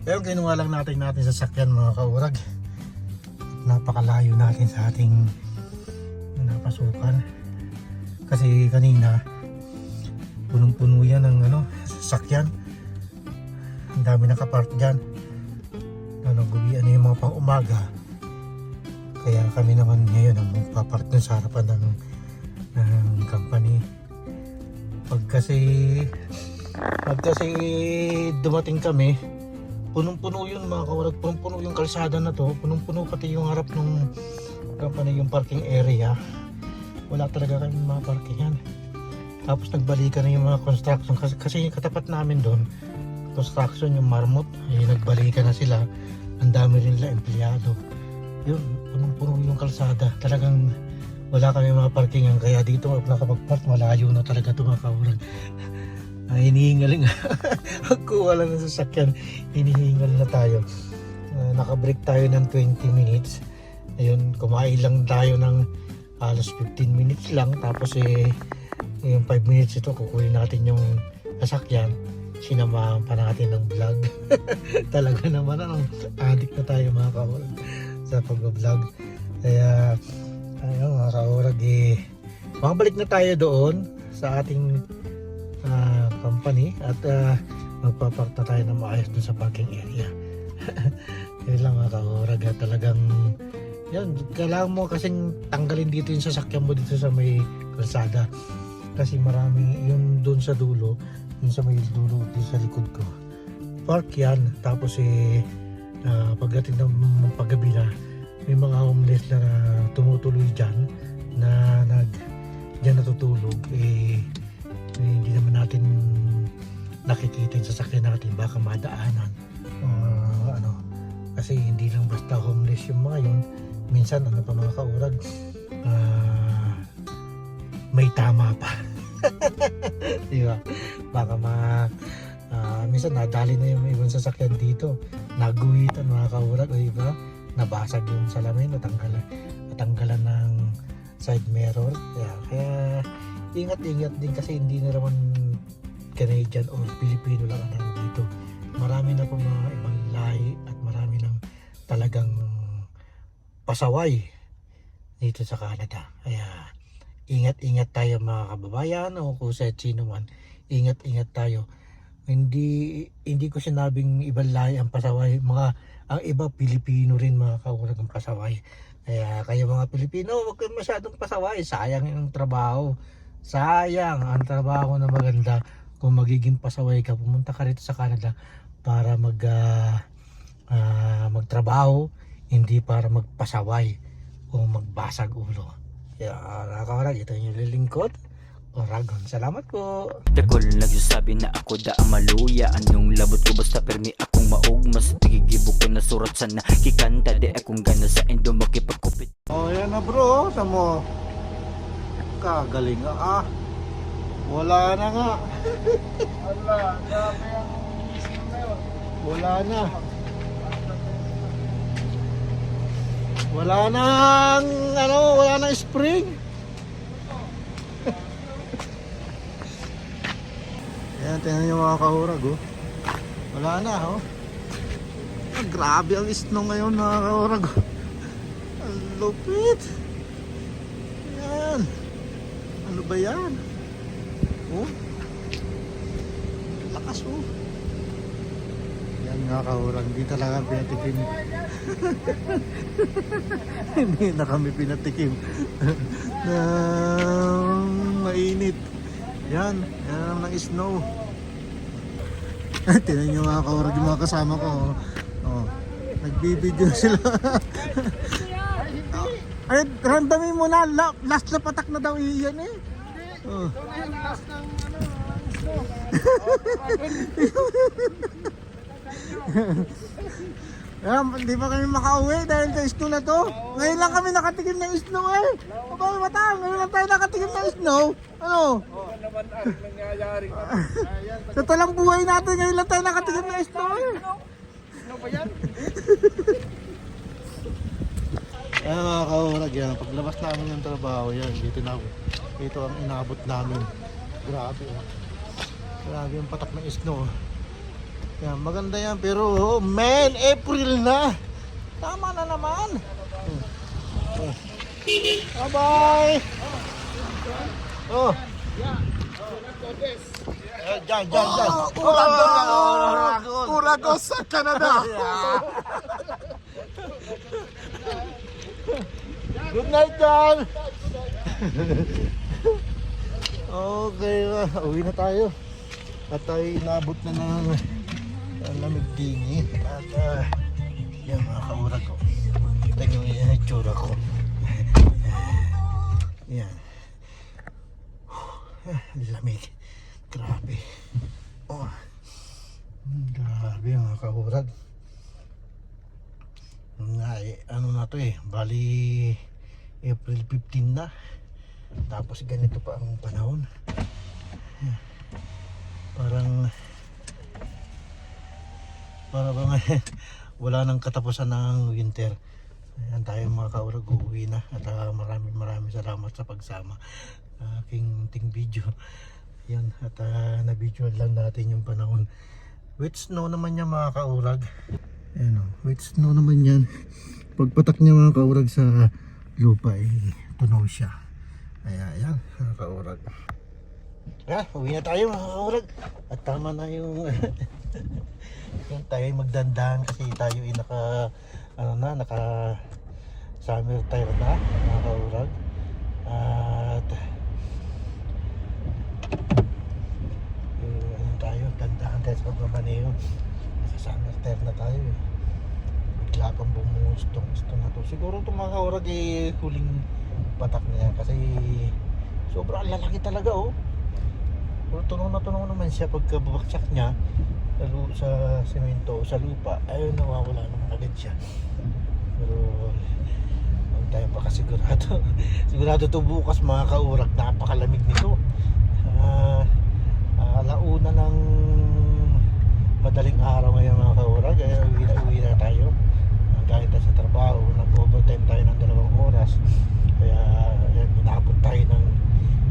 Pero kinuha lang natin natin sa sakyan mga kaurag. Napakalayo natin sa ating napasukan. Kasi kanina, punong-puno yan ng ano, sasakyan. Ang dami nakapark dyan. Ano, gubian na yung mga pang umaga. Kaya kami naman ngayon ang magpapark dun sa harapan ng, ng company. Pag kasi pag kasi dumating kami, punong-puno yun mga kawarag, punong-puno yung kalsada na to, punong-puno pati yung harap ng company, yung parking area. Wala talaga kami mga parkingan. Tapos nagbalikan na yung mga construction kasi, kasi yung katapat namin doon, construction yung marmot, eh, nagbalikan na sila. Ang dami rin nila empleyado. Yun, punong-puno yung kalsada. Talagang wala kami mga parkingan kaya dito nakapag-park malayo na talaga ito mga kaurag. Ay, hinihingal nga. Pagkuha lang ng sasakyan, hinihingal na tayo. Uh, nakabreak tayo ng 20 minutes. Ayun, kumain lang tayo ng alas 15 minutes lang. Tapos eh, yung 5 minutes ito, kukunin natin yung sasakyan. Sinamahan pa natin ng vlog. Talaga naman, ano, addict na tayo mga kaurag sa pag-vlog. Kaya, ayun mga kaurag, eh, makabalik na tayo doon sa ating ah, company at uh, magpapark na tayo ng maayos dun sa parking area. Yun lang mga kaurag talagang yan, kailangan mo kasing tanggalin dito yung sasakyan mo dito sa may kalsada kasi marami yung doon sa dulo yung sa may dulo dito sa likod ko park yan tapos eh ah, pagdating ng paggabi na may mga homeless na tumutuloy dyan na nag dyan natutulog eh eh, natin nakikita yung sasakyan natin baka madaanan. Ah, ano kasi hindi lang basta homeless yung mga yun. Minsan ano pa mga kaurag ah, may tama pa. Di ba? Baka ma ah, minsan nadali na yung ibang sasakyan dito. Naguhitan mga kaurag o iba nabasag yung salamin natanggalan natanggalan ng side mirror. Kaya, kaya ingat-ingat din kasi hindi na naman Canadian or Filipino lang ang nandito. Marami na po mga ibang lahi at marami ng talagang pasaway dito sa Canada. Kaya ingat-ingat tayo mga kababayan o kung sa sino man, ingat-ingat tayo. Hindi hindi ko sinabing ibang lahi ang pasaway, mga ang iba Pilipino rin mga kaurag ang pasaway. Kaya kayo mga Pilipino, huwag kayong masyadong pasaway. Sayang yung trabaho. Sayang ang trabaho na maganda kung magiging pasaway ka. Pumunta ka rito sa Canada para mag ah, ah, magtrabaho, hindi para magpasaway o magbasag ulo. Kaya nakakarag, ito yung lilingkod. Oragon. Salamat po. Dakol nagsasabi na ako da ang maluya Anong labot ko basta permi akong maog Mas tigigibok ko na surat sa nakikanta Di akong gana sa endo makipagkupit Oh, yan na bro. Sa mo. Kagaling ka ah. Wala na nga. Wala, grabe ang isip na yun. Wala na. Wala nang ano, wala nang spring. Yan, tingnan niyo mga kahurag oh. Wala na oh. Ah, grabe ang snow ngayon mga kahurag oh. Ang lupit. Yan. Ano ba yan? Oh. Lakas oh. Yan nga kahurang, hindi talaga pinatikim. hindi na kami pinatikim. na mainit. Yan, yan ang ng snow. Tinan nyo mga kahurang yung mga kasama ko. Oh. Oh. Nagbibideo sila. Ay, randomin mo na. La- Last na patak na daw iyan eh. Oh. Ito na yung last ng ano, snow. Yan, hindi pa kami makauwi dahil sa snow na to. Ngayon lang kami nakatikim ng snow eh. Abay, mata, ngayon lang tayo nakatikim ng snow. Ano? Naman ang nangyayari? Sa talang buhay natin, ngayon lang tayo nakatikim ng snow eh. ano ba yan? Ayan mga kaurag yan, paglabas namin ng trabaho yan, dito na ito ang inabot namin. Grabe oh. Grabe yung patak ng snow. Yan, maganda yan. Pero, oh, man, April na. Tama na naman. Oh. Bye-bye. Oh. Eh, dyan, dyan, dyan. Urago! Oh, Urago sa Canada! Good night, John. okay, uh, uwi na tayo. At tayo inabot na ng uh, lamig dingi. At uh, yan mga kaurag ko. Kita nyo yung itsura ko. yan. Ah, lamig. Grabe. Oh. Grabe mga kaurag. Nga eh, ano na to eh, bali April 15 na. Tapos ganito pa ang panahon. Parang para bang wala nang katapusan ng winter. Ayan tayo mga kaurag, uuwi na. At ah, maraming maraming salamat sa pagsama sa aking ting video. Yan, at uh, na-visual lang natin yung panahon. With snow naman yan mga kaurag. Ayan o, with snow naman yan. Pagpatak niya mga kaurag sa lupa ay tunaw siya. Kaya yan, mga kaurag. Ha, uwi na tayo mga. At tama na yung yung tayo ay kasi tayo ay naka ano na, naka summer tire na mga kaurag. At eh, ano tayo, dandahan tayo sa pagmamaneho. Nasa summer tire na tayo eh. Bigla pang bumuhos tong na to. Siguro itong mga kaurag eh huling patak niya kasi sobrang lalaki talaga oh. Pero tunaw na tunaw naman siya pagka babaksak niya sa, sa semento sa lupa ay nawawala naman agad siya. Pero huwag tayo pakasigurado. Sigurado to bukas mga kaurag napakalamig nito. Ah, ah, alauna ng madaling araw ngayon mga kaurag kaya uwi na uwi na tayo. Ah, galing tayo sa trabaho, nag-overtime tayo ng dalawang oras. Kaya yan, inabot tayo ng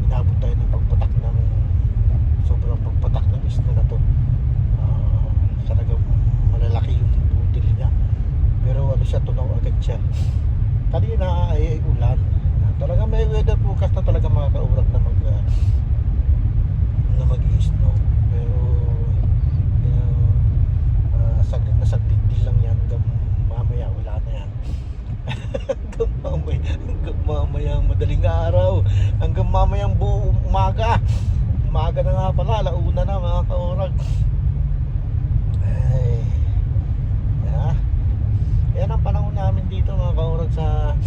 inabot tayo ng sobrang isla na to. Ah, talagang malalaki yung butil niya. Pero ano siya, tunaw agad siya. Kanina ay, ay ulan. Talaga may weather forecast na talaga mga kaurag na mag ah, na mag-snow. Pero yung ah, saglit na saglit din lang yan hanggang mamaya wala na yan. hanggang mamaya, hanggang mamaya madaling araw, hanggang mamayang buong umaga. Umaga na nga pala, launa na mga kaurag. Ay. Yeah. Yan ang panahon namin dito mga kaurag sa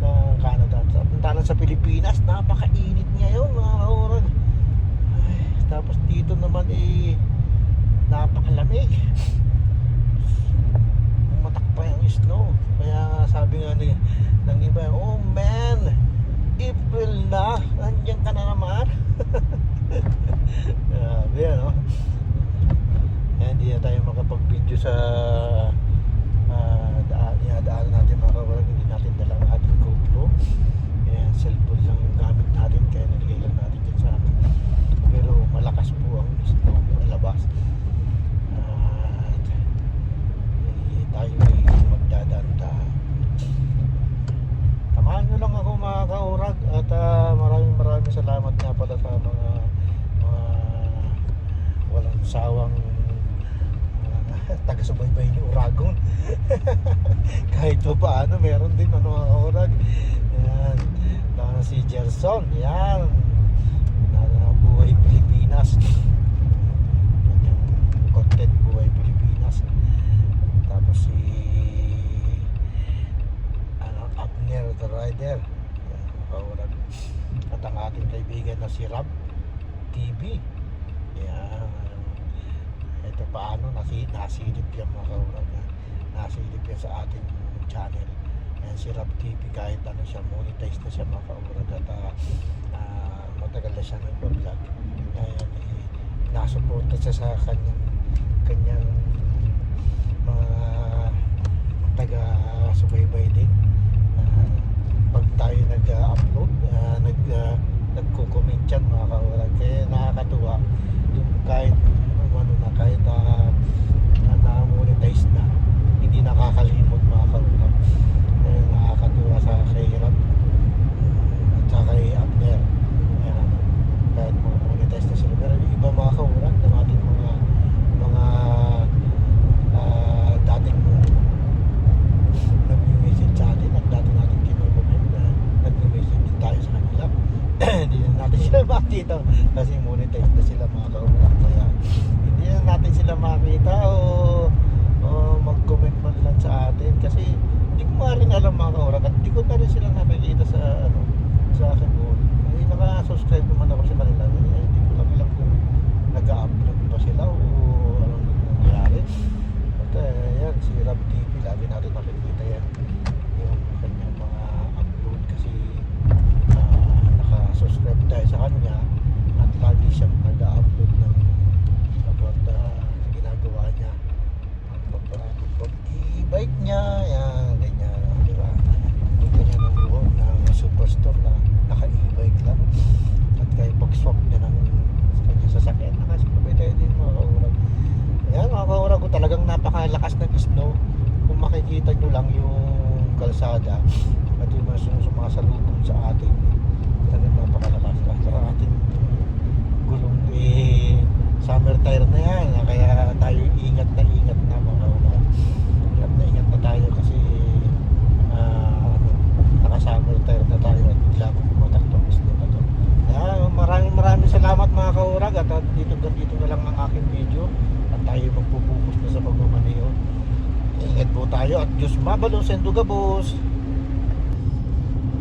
sa Canada. Sa puntalan sa Pilipinas, napakainit ngayon mga kaurag. Ay, tapos dito naman eh napakalamig. Matak pa yung snow. Kaya sabi nga ni, ng iba, oh man, April na, nandiyan ka na naman. Grabe ano. Kaya hindi na tayo makapag-video sa uh, daan, daan natin mga kawalan. Hindi natin dalang ating GoPro. Kaya cellphone lang yung gamit natin. Kaya nilagay lang natin dyan sa amin. Pero malakas po ang snow sa labas. At eh, tayo ay magdadanta. Samahan nyo lang ako mga kaurag at ah, maraming maraming salamat nga pala sa mga mga walang sawang uh, taga-subaybay ni Uragon. Kahit pa paano, meron din ano mga kaurag. Yan. Tama si Gerson. Yan. Na buhay Pilipinas. Yung content buhay Pilipinas. Tapos si ano, Abner the Rider. Yan. At ang ating kaibigan na si Rab TV. Yan. Ito paano, nasi, nasilip yan mga kaurag. Nasilip yan sa ating channel. Yan si Rab TV kahit ano siya, monetize na siya mga kaurag. At ah, ah, matagal na siya nag-vlog. Ayan, eh, nasuporta siya sa kanyang kanyang mga taga-subaybay din. Ah, pag tayo nag-upload, ah, nag, ah, nagko-comment yan mga kawalan. Kaya nakakatuwa yung kahit na hindi nakakalimot. Tire na yan. Kaya tayo ingat na ingat na mga kaurag ingat na ingat na tayo kasi ah, ano, naka summer tire na tayo at bigla ko pumatak snow na to Ayan, maraming maraming salamat mga kaurag. At, at dito dito na lang ang aking video. At tayo magpupukus na sa pagmamaneho. Ingat po tayo at Diyos mabalo sendo gabos.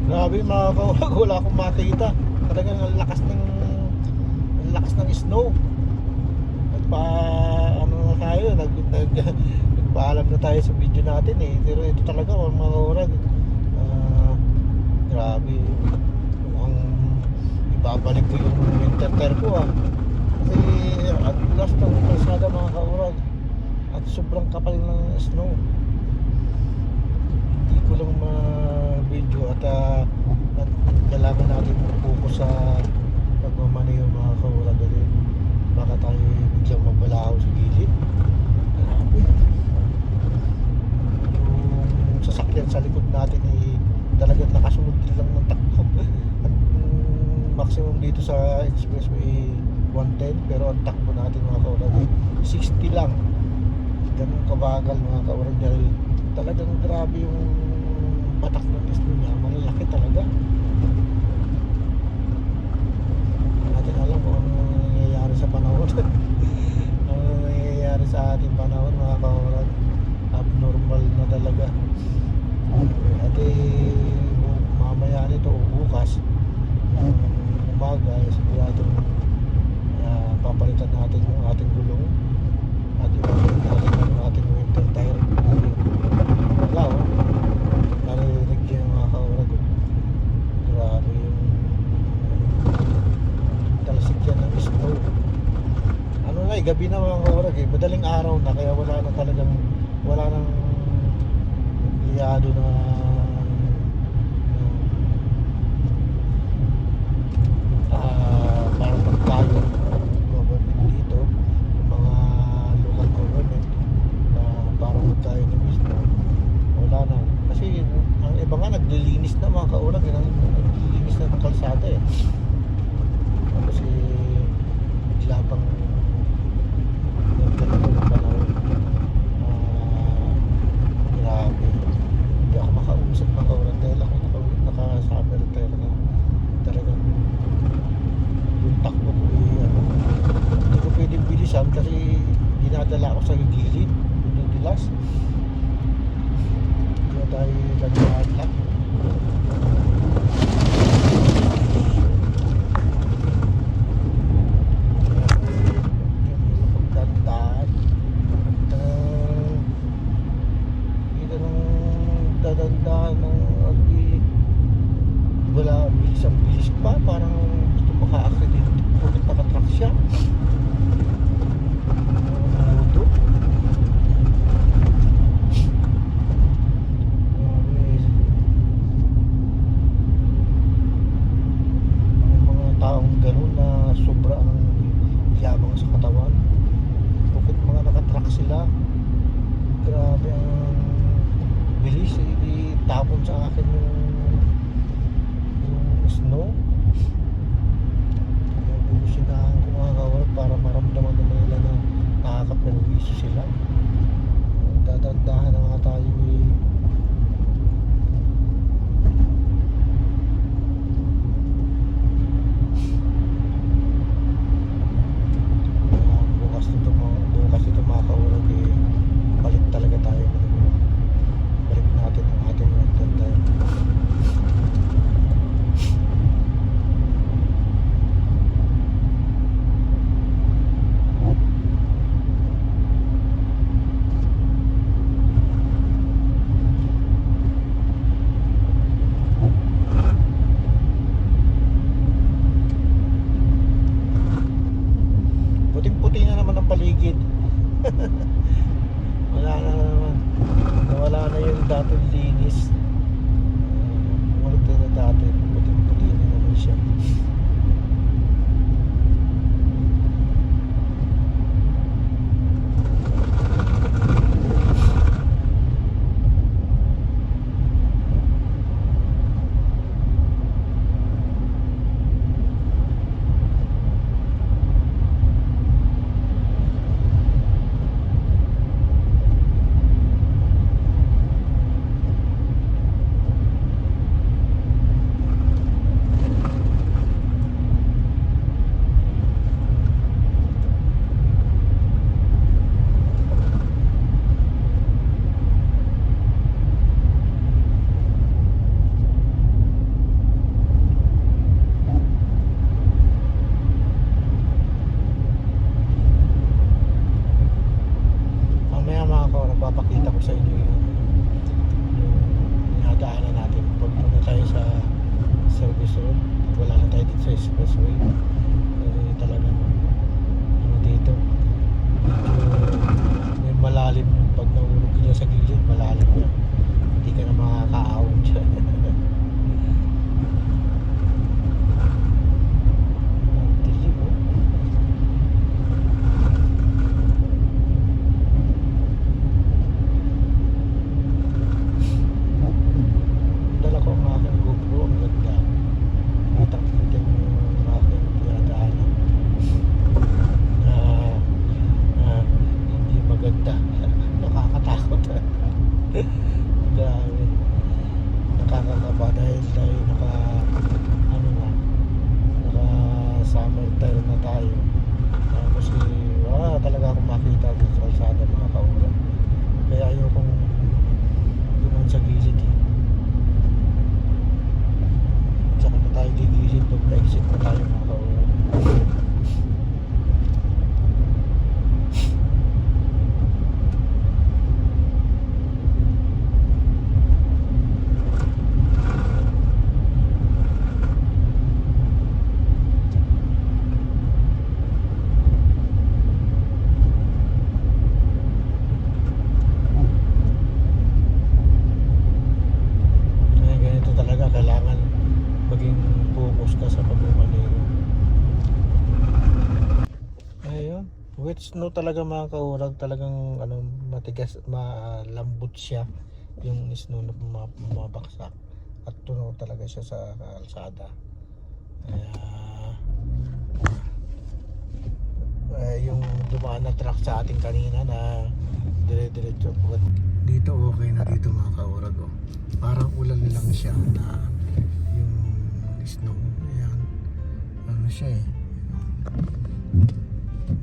Grabe mga kaurag wala akong makita. Talagang ang lakas ng ang lakas ng snow nagpa ano na tayo nag, nag, nagpaalam na tayo sa video natin eh. Pero ito talaga mga kaurag ah, grabe. Ang ibabalik ko yung winter tire ko ah. Kasi at last ng kalsada mga kaurag at sobrang kapal ng snow. Hindi ko lang ma-video at, ah, at kailangan natin focus sa pagmamani yung mga kaurag kasi baka tayo biglang mabalaw sa gilid. Yung sasakyan sa likod natin eh talagang nakasunod din lang ng takbo. At maximum dito sa expressway 110 pero ang takbo natin mga kaurag eh, 60 lang. Ganun kabagal mga kaurag dahil talagang grabe yung patak ng isno niya. Malalaki talaga. Natin alam kung panahon ano nangyayari sa ating panahon mga kaurag abnormal na talaga. At eh, mamaya nito o bukas um, umaga eh, siguradong ah, papalitan natin yung ating gulong at ipapalit natin yung ating winter tire wala oh narinig niyo yung mga kaurag oh. grabe yung talsik yan ng snow ano na eh gabi na mga kaurag eh. Madaling araw na kaya wala na talagang wala nang empleyado na ah para magtayo government dito mga local government na para magtayo ng mismo wala na kasi ang iba nga naglilinis na mga kaurag eh, nang- naglilinis na ng kalsada eh kasi bigla pang nagkataon ng panahon Ah, grabe hindi ako makausap mga kaurag dahil ako naka, naka-summer tire na talagang yung takbo ko eh, ano, hindi ko pwedeng bilisan kasi dinadala ako sa gilid dudulas kaya tayo naglahat lang pagdandaan at uh, dito nung dadandaan ng agi wala bilis ang bilis pa. Parang gusto maka-accident bakit nakatrack siya Mudo. Grabe. May mga taong ganun na sobra ang yabang sa katawan bakit mga nakatrack sila grabe ang bilis eh, tapon sa akin yung yung snow kaya bumusinahan ko mga kawal para maramdaman naman nila na nakakaperwisyo sila. Dadandahan na nga tayo eh dati linis. Bumalik tayo na dati. Puting-puti na naman siya. Mamaya mga kawan, papakita ko sa inyo yung yung dinadaanan natin. Pag punta tayo sa service road, wala na tayo dito sa expressway. Kasi talagang ano dito, medyo may malalim pag nahulog ka dyan sa gilid, malalim na. Hindi ka na makakaawon dyan. Ang dilim, oh. Dala ko ang aking GoPro, ang ganda. Kitang-kita niyo yung aking tinadaanan. Na, na hindi maganda. Nakakatakot. Grabe. Nakakakaba dahil dahil naka ano na naka summer tire na tayo. Tapos eh, wala talaga akong makita dito sa kalsada mga kaulan. Kaya ayokong duman sa gilid eh. Tsaka na tayo gigilid pag na-exit na tayo mga kaulan. Kaya ganito talaga, kailangan maging focus ka sa pagmamaneho. Ayun. With snow talaga mga kaurag, talagang ano, matigas, malambot siya yung snow na buma- bumabaksak. At tunaw talaga siya sa kalsada. Kaya eh, yung dumaan na truck sa ating kanina na dire-diretso. Dito okay na dito mga kaurag. Oh. Parang ulan lang siya na yung snow. Ayan. Ano siya eh.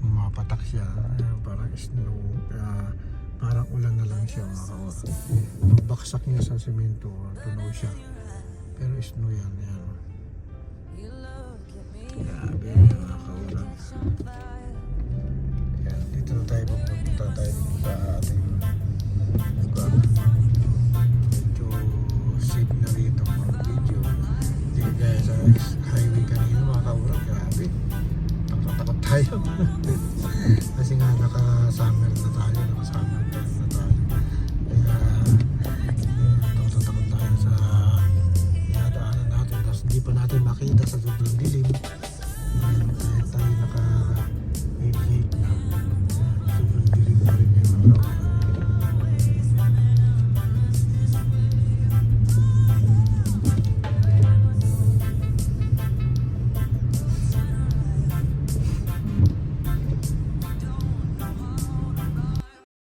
Mapatak siya. Ayan, parang snow. Kaya parang ulan na lang siya mga kaurag. Pagbaksak niya sa semento, tunaw siya. Pero snow yan. Ayan. Grabe mga kaurag. Ayan, dito na tayo pupunta tayo sa ating lugar. Medyo safe na rito for video. Hindi gaya sa highway kanina mga kaurag. Grabe. Tayo. Kasi nga naka-summer na tayo. Naka-summer time na tayo. Kaya eh, takot-takot tayo sa dinadaanan natin. Tapos hindi pa natin makita sa sobrang dilim.